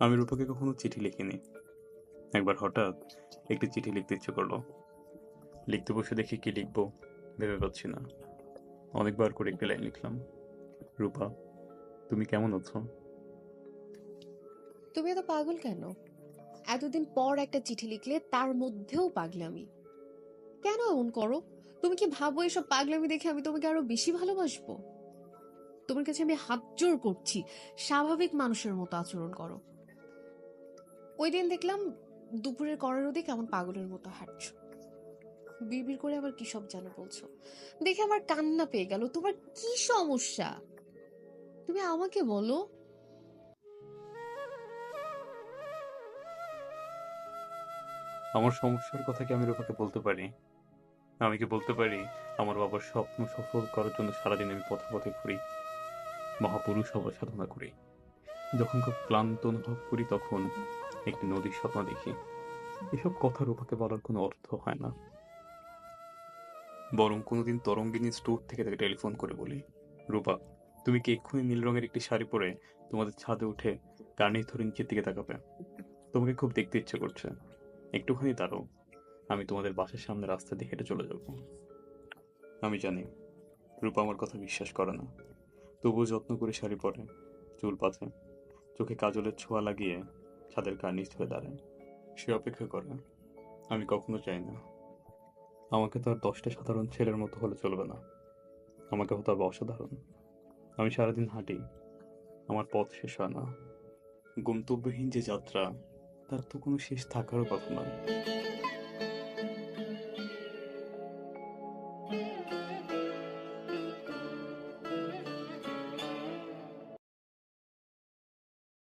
আমি রূপাকে কখনো চিঠি লিখিনি। একবার হঠাৎ একটি চিঠি লিখতে ইচ্ছে করল। লিখতে বসে দেখি কি লিখব, ভেবে পাচ্ছি না। অনেকবার করে একটি লাইন লিখলাম। রূপা, তুমি কেমন আছো? তুমি এত পাগল কেন? এতদিন পর একটা চিঠি লিখলে তার মধ্যেও পাগলামি। কেন এমন করো? তুমি কি ভাবো এসব পাগলামি দেখে আমি তোমাকে আরও বেশি ভালোবাসবো? তোমার কাছে আমি হাত জোর করছি। স্বাভাবিক মানুষের মতো আচরণ করো। ওই দিন দেখলাম দুপুরের করার রোদে কেমন পাগলের মতো হাঁটছো। বিড়বিড় করে আবার কি সব জানো বলছো। দেখে আমার কান্না পেয়ে গেল। তোমার কি সমস্যা? তুমি আমাকে বলো। আমার সমস্যার কথা কি আমি রূপাকে বলতে পারি? আমি কি বলতে পারি, আমার বাবার স্বপ্ন সফল করার জন্য সারাদিন আমি পথে পথে ঘুরি, মহাপুরুষ হবার সাধনা করি। যখন খুব ক্লান্ত অনুভব করি, তখন একটি নদীর স্বপ্ন দেখি। এসব কথা রূপাকে বলার কোনো অর্থ হয় না। বরং কোনোদিন তরঙ্গিনী স্টোর থেকে তাকে টেলিফোন করে বলি, রূপা, তুমি কি এক্ষুনি নীল রঙের একটি শাড়ি পরে তোমাদের ছাদে উঠে কার্নির ধরে নিচের দিকে তাকাবে? তোমাকে খুব দেখতে ইচ্ছে করছে। একটুখানি দাঁড়াও, আমি তোমাদের বাসার সামনে রাস্তা দিয়ে হেঁটে চলে যাব। আমি জানি, রূপা আমার কথা বিশ্বাস করে না। তবুও যত্ন করে শাড়ি পরে, চুল পাতে, চোখে কাজলের ছোঁয়া লাগিয়ে ছাদের গা নিচ ধরে দাঁড়ায়। সে অপেক্ষা করে, আমি কখনো চাই না। আমাকে তো আর দশটা সাধারণ ছেলের মতো হলে চলবে না। আমাকে হতে হবে অসাধারণ। আমি সারাদিন হাঁটি, আমার পথ শেষ হয় না। গন্তব্যহীন যে যাত্রা, তার তো কোনো শেষ থাকারও কথা নয়।